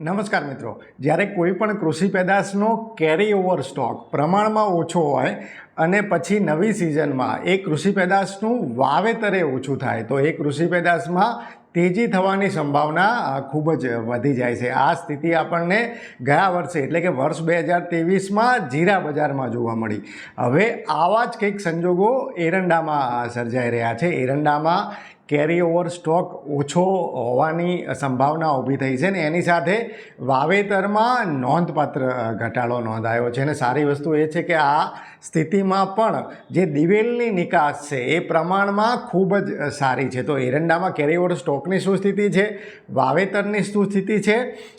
નમસ્કાર મિત્રો. જ્યારે કોઈ પણ કૃષિ પેદાશનો કેરી ઓવર સ્ટોક પ્રમાણમાં ઓછો હોય અને પછી નવી સિઝનમાં એ કૃષિ પેદાશનું વાવેતરે ઓછું થાય, તો એ કૃષિ પેદાશમાં તેજી થવાની સંભાવના ખૂબ જ વધી જાય છે. આ સ્થિતિ આપણને ગયા વર્ષે, એટલે કે વર્ષ બે હજાર ત્રેવીસમાં જીરા બજારમાં જોવા મળી. હવે આવા જ કંઈક સંજોગો એરંડામાં સર્જાઈ રહ્યા છે. એરંડામાં કેરી ઓવર સ્ટોક ઓછો હોવાની સંભાવના ઊભી થઈ છે ને એની સાથે વાવેતરમાં નોંધપાત્ર ઘટાડો નોંધાયો છે. અને સારી વસ્તુ એ છે કે આ સ્થિતિમાં પણ જે દિવેલની નિકાસ છે એ પ્રમાણમાં ખૂબ જ સારી છે. તો એરંડામાં કેરી ઓવર સ્ટોકની શું સ્થિતિ છે? વાવેતરની શું સ્થિતિ છે?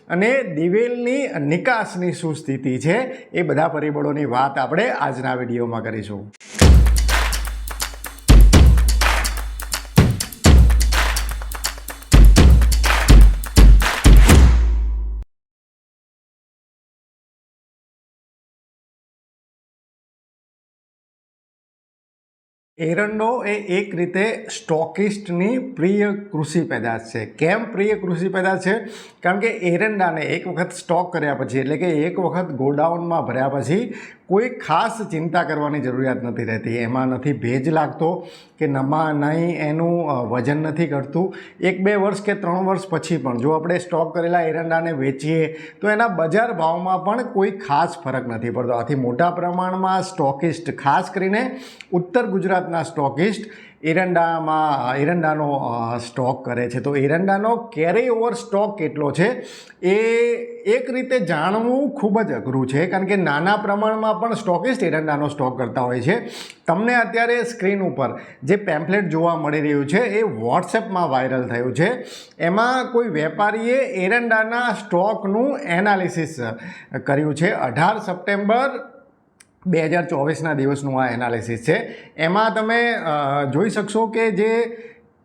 અને દિવેલની નિકાસની શું સ્થિતિ છે? એ બધા પરિબળોની વાત આપણે આજના વિડીયોમાં કરીશું. એરંડો એ એક રીતે સ્ટોકિસ્ટની પ્રિય કૃષિ પેદાશ છે. કેમ પ્રિય કૃષિ પેદાશ છે? કારણ કે એરંડાને એક વખત સ્ટોક કર્યા પછી, એટલે કે એક વખત ગોડાઉનમાં ભર્યા પછી કોઈ ખાસ ચિંતા કરવાની જરૂરિયાત નથી રહેતી. એમાં નથી ભેજ લાગતો કે નમા નહીં, એનું વજન નથી ઘટતું. એક બે વર્ષ કે ત્રણ વર્ષ પછી પણ જો આપણે સ્ટોક કરેલા એરંડાને વેચીએ, તો એના બજાર ભાવમાં પણ કોઈ ખાસ ફરક નથી પડતો. આથી મોટા પ્રમાણમાં સ્ટોકિસ્ટ, ખાસ કરીને ઉત્તર ગુજરાતના સ્ટોકિસ્ટ એરંડામાં એરંડાનો સ્ટોક કરે છે. તો એરંડાનો કેરી ઓવર સ્ટોક કેટલો છે? એ એક રીતે જાણવું ખૂબ જ અઘરું છે, કારણ કે નાના પ્રમાણમાં પણ સ્ટોકિસ્ટ એરંડાનો સ્ટોક કરતા હોય છે. તમને અત્યારે સ્ક્રીન ઉપર જે પેમ્પલેટ જોવા મળી રહ્યું છે, એ વોટ્સએપમાં વાયરલ થયું છે. એમાં કોઈ વેપારીએ એરંડાના સ્ટોકનું એનાલિસિસ કર્યું છે. અઢાર સપ્ટેમ્બર બે હજાર ચોવીસના દિવસનું આ એનાલિસિસ છે. એમાં તમે જોઈ શકશો કે જે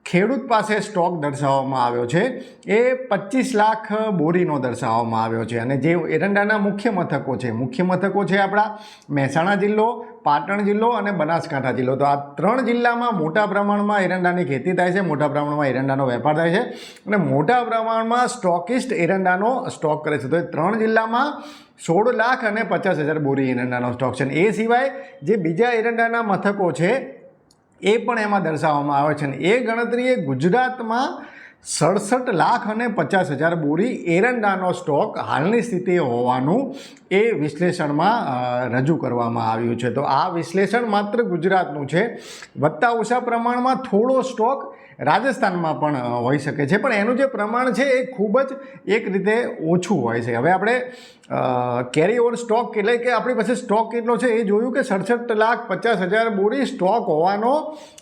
ખેડૂત પાસે સ્ટોક દર્શાવવામાં આવ્યો છે. એ પચીસ લાખ બોરીનો દર્શાવવામાં આવ્યો છે અને જે એરંડાના મુખ્ય મથકો છે, મુખ્ય મથકો છે આપણા મહેસાણા જિલ્લો, પાટણ જિલ્લો અને બનાસકાંઠા જિલ્લો. તો આ ત્રણ જિલ્લામાં મોટા પ્રમાણમાં એરંડાની ખેતી થાય છે, મોટા પ્રમાણમાં એરંડાનો વેપાર થાય છે અને મોટા પ્રમાણમાં સ્ટોકિસ્ટ એરંડાનો સ્ટોક કરે છે. તો એ ત્રણ જિલ્લામાં સોળ લાખ અને પચાસ હજાર બોરી એરંડાનો સ્ટોક છે. એ સિવાય જે બીજા એરંડાના મથકો છે એ પણ એમાં દર્શાવવામાં આવે છે અને એ ગણતરીએ ગુજરાતમાં સડસઠ લાખ અને પચાસ હજાર બોરી એરંડાનો સ્ટોક હાલની સ્થિતિએ હોવાનું એ વિશ્લેષણમાં રજૂ કરવામાં આવ્યું છે. તો આ વિશ્લેષણ માત્ર ગુજરાતનું છે. વધતા ઓછા પ્રમાણમાં થોડો સ્ટોક રાજસ્થાનમાં પણ હોઈ શકે છે. પણ એનું જે પ્રમાણ છે એ ખૂબ જ એક રીતે ઓછું હોય છે. હવે આપણે કેરી ઓવર સ્ટોક એટલે કે આપણી પાસે સ્ટોક કેટલો છે એ જોયું કે સડસઠ લાખ પચાસ હજાર બોરી સ્ટોક હોવાનો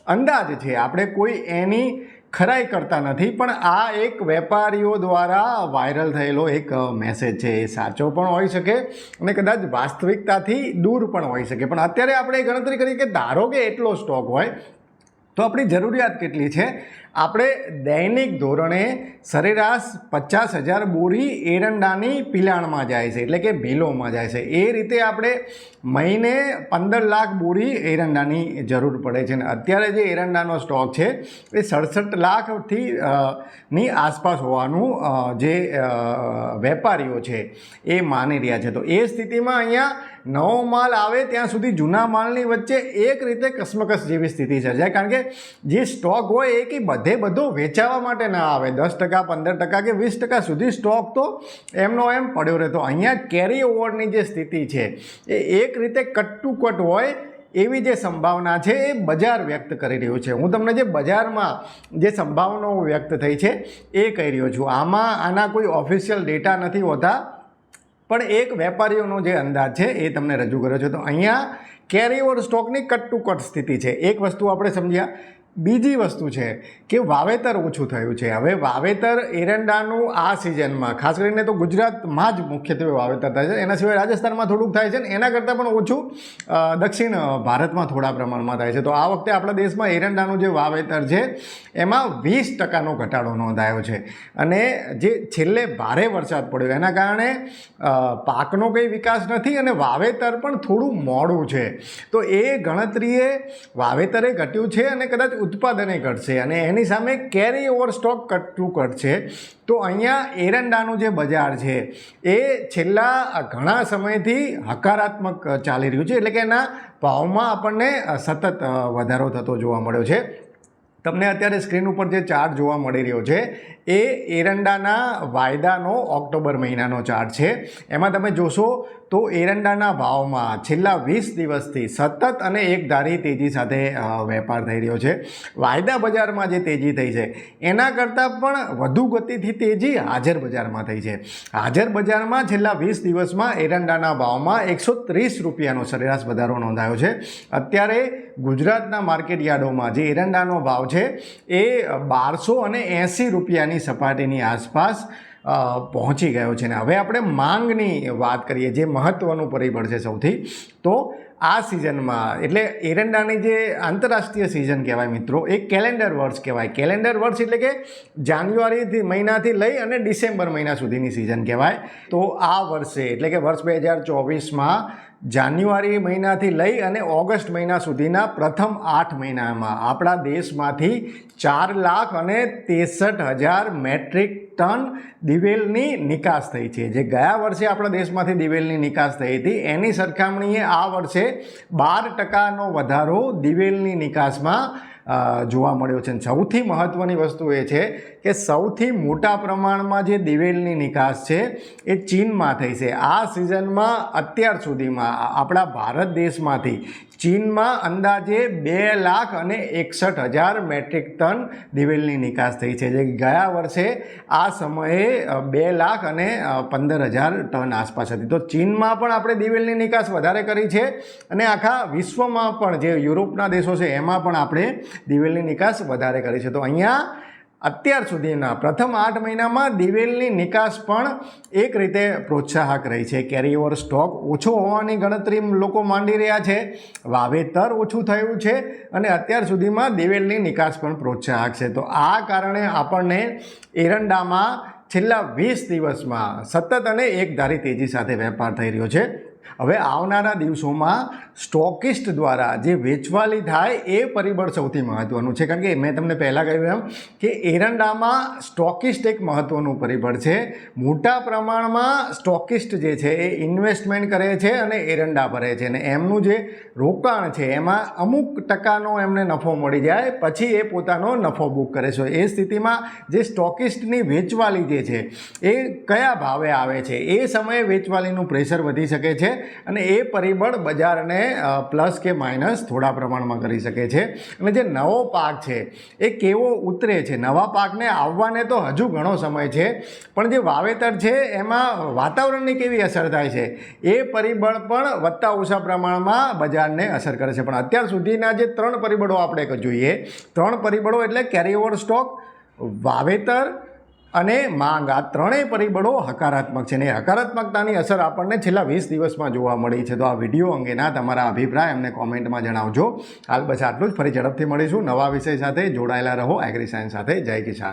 અંદાજ છે. આપણે કોઈ એની ખરાઈ કરતા નથી, પણ આ એક વેપારીઓ દ્વારા વાયરલ થયેલો એક મેસેજ છે, એ સાચો પણ હોઈ શકે અને કદાચ વાસ્તવિકતાથી દૂર પણ હોઈ શકે. પણ અત્યારે આપણે ગણતરી કરી કે ધારો કે એટલો સ્ટોક હોય, તો આપણી જરૂરિયાત કેટલી છે? આપણે દૈનિક ધોરણે સરેરાશ પચાસ હજાર બોરી એરંડાની પિલાણમાં જાય છે, એટલે કે ભીલોમાં જાય છે. એ રીતે આપણે મહિને પંદર લાખ બોરી એરંડાની જરૂર પડે છે અને અત્યારે જે એરંડાનો સ્ટોક છે, એ સડસઠ લાખથી ની આસપાસ હોવાનું જે વેપારીઓ છે, એ માની રહ્યા છે. તો એ સ્થિતિમાં અહીંયા નવો માલ આવે ત્યાં સુધી જૂના માલની વચ્ચે એક રીતે કસમકસ જેવી સ્થિતિ સર્જાય કારણ કે જે સ્ટોક હોય એ કે બધે બધો વેચાવા માટે ના આવે. દસ ટકા, પંદર ટકા કે વીસ ટકા સુધી સ્ટોક તો એમનો એમ પડ્યો રહેતો. અહીંયા કેરી ઓવરની જે સ્થિતિ છે, એ એક રીતે કટ હોય એવી જે સંભાવના છે એ બજાર વ્યક્ત કરી રહ્યું છે. હું તમને જે બજારમાં જે સંભાવનાઓ વ્યક્ત થઈ છે, એ કહી રહ્યો છું. આમાં આના કોઈ ઓફિશિયલ ડેટા નથી હોતા, પણ એક વેપારીઓનો જે અંદાજ છે એ તમને રજૂ કર્યો છે. તો અહીંયા કેરી ઓવર સ્ટોકની કટ ટુ કટ સ્થિતિ છે. એક વસ્તુ આપણે સમજ્યા બીજી વસ્તુ છે કે વાવેતર ઓછું થયું છે. હવે વાવેતર એરંડાનું આ સિઝનમાં ખાસ કરીને તો ગુજરાતમાં જ મુખ્યત્વે વાવેતર થાય છે. એના સિવાય રાજસ્થાનમાં થોડુંક થાય છે ને એના કરતાં પણ ઓછું દક્ષિણ ભારતમાં થોડા પ્રમાણમાં થાય છે. તો આ વખતે આપણા દેશમાં એરંડાનું જે વાવેતર છે, એમાં વીસ ટકાનો ઘટાડો નોંધાયો છે. અને જે છેલ્લે ભારે વરસાદ પડ્યો, એના કારણે પાકનો કંઈ વિકાસ નથી અને વાવેતર પણ થોડું મોડું છે. તો એ ગણતરીએ વાવેતરે ઘટ્યું છે અને કદાચ ઉત્પાદને ઘટશે અને એની સામે કેરી ઓવર સ્ટોક કટું ઘટશે. તો અહીંયા એરંડાનું જે બજાર છે, એ છેલ્લા ઘણા સમયથી હકારાત્મક ચાલી રહ્યું છે. એટલે કે એના ભાવમાં આપણને સતત વધારો થતો જોવા મળ્યો છે. તમને અત્યારે સ્ક્રીન ઉપર જે ચાર્ટ જોવા મળી રહ્યો છે, એ એરંડાના વાયદાનો ઓક્ટોબર મહિનાનો ચાર્ટ છે. એમાં તમે જોશો તો એરંડાના ભાવમાં છેલ્લા વીસ દિવસથી સતત અને એક ધારી તેજી સાથે વેપાર થઈ રહ્યો છે. વાયદા બજારમાં જે તેજી થઈ છે, એના કરતાં પણ વધુ ગતિથી તેજી હાજર બજારમાં થઈ છે. હાજર બજારમાં છેલ્લા વીસ દિવસમાં એરંડાના ભાવમાં એકસો ત્રીસ રૂપિયાનો સરેરાશ વધારો નોંધાયો છે. અત્યારે ગુજરાતના માર્કેટ યાર્ડોમાં જે એરંડાનો ભાવ છે, એ બારસો અને એંસી રૂપિયાની સપાટીની આસપાસ પહોંચી ગયો છે. ને હવે આપણે માંગની વાત કરીએ, જે મહત્ત્વનું પરિબળ છે સૌથી, તો આ સિઝનમાં, એટલે એરંડાની જે આંતરરાષ્ટ્રીય સિઝન કહેવાય મિત્રો, એ કેલેન્ડર વર્ષ કહેવાય. કેલેન્ડર વર્ષ એટલે કે જાન્યુઆરીથી મહિનાથી લઈ અને ડિસેમ્બર મહિના સુધીની સિઝન કહેવાય. તો આ વર્ષે, એટલે કે વર્ષ બે હજાર ચોવીસમાં જાન્યુઆરી મહિનાથી લઈ અને ઓગસ્ટ મહિના સુધીના પ્રથમ આઠ મહિનામાં આપણા દેશમાંથી ચાર લાખ અને ત્રેસઠ હજાર મેટ્રિક ટન દિવેલની નિકાસ થઈ છે. જે ગયા વર્ષે આપણા દેશમાંથી દિવેલની નિકાસ થઈ હતી, એની સરખામણીએ આ વર્ષે બાર ટકાનો વધારો દિવેલની નિકાસમાં જોવા મળ્યો છે. સૌથી મહત્ત્વની વસ્તુ એ છે કે સૌથી મોટા પ્રમાણમાં જે દિવેલની નિકાસ છે એ ચીનમાં થઈ છે. આ સિઝનમાં અત્યાર સુધીમાં આપણા ભારત દેશમાંથી ચીનમાં અંદાજે બે લાખ અને એકસઠ હજાર મેટ્રિક ટન દિવેલની નિકાસ થઈ છે, જે ગયા વર્ષે આ સમયે બે લાખ અને પંદર હજાર ટન આસપાસ હતી. તો ચીનમાં પણ આપણે દિવેલની નિકાસ વધારે કરી છે અને આખા વિશ્વમાં પણ જે યુરોપના દેશો છે, એમાં પણ આપણે દિવેલની નિકાસ વધારે કરી છે. તો અહીંયા અત્યાર સુધીના પ્રથમ આઠ મહિનામાં દિવેલની નિકાસ પણ એક રીતે પ્રોત્સાહક રહી છે. કેરી ઓવર સ્ટોક ઓછો હોવાની ગણતરી લોકો માંડી રહ્યા છે. વાવેતર ઓછું થયું છે અને અત્યાર સુધીમાં દિવેલની નિકાસ પણ પ્રોત્સાહક છે. તો આ કારણે આપણને એરંડામાં છેલ્લા વીસ દિવસમાં સતત અને એકધારી તેજી સાથે વેપાર થઈ રહ્યો છે. હવે આવનારા દિવસોમાં સ્ટોકિસ્ટ દ્વારા જે વેચવાલી થાય એ પરિબળ સૌથી મહત્ત્વનું છે. કારણ કે મેં તમને પહેલાં કહ્યું એમ કે એરંડામાં સ્ટોકિસ્ટ એક મહત્ત્વનું પરિબળ છે. મોટા પ્રમાણમાં સ્ટોકિસ્ટ જે છે એ ઇન્વેસ્ટમેન્ટ કરે છે અને એરંડા ભરે છે અને એમનું જે રોકાણ છે એમાં અમુક ટકાનો એમને નફો મળી જાય, પછી એ પોતાનો નફો બુક કરે છે. એ સ્થિતિમાં જે સ્ટોકિસ્ટની વેચવાલી જે છે એ કયા ભાવે આવે છે? એ સમયે વેચવાલીનું પ્રેશર વધી શકે છે અને એ પરિબળ બજારને પ્લસ કે માઇનસ થોડા પ્રમાણમાં કરી શકે છે. અને જે નવો પાક છે, એ કેવો ઉતરે છે? નવા પાકને આવવાને તો હજુ ઘણો સમય છે, પણ જે વાવેતર છે, એમાં વાતાવરણની કેવી અસર થાય છે? એ પરિબળ પણ વધતા ઓછા પ્રમાણમાં બજારને અસર કરે છે. પણ અત્યાર સુધીના જે ત્રણ પરિબળો આપણે જોઈએ, ત્રણ પરિબળો એટલે કેરી ઓવર સ્ટોક, વાવેતર અને માંગ. આ ત્રણેય પરિબળો હકારાત્મક છે અને હકારાત્મકતાની અસર આપણને છેલ્લા વીસ દિવસમાં જોવા મળી છે. તો આ વીડિયો અંગેના તમારા અભિપ્રાય અમને કોમેન્ટમાં જણાવજો. હાલ બસ આટલું જ. ફરી ઝડપથી મળીશું. નવા વિષય સાથે જોડાયેલા રહો. એગ્રી સાયન્સ સાથે. જય કિસાન.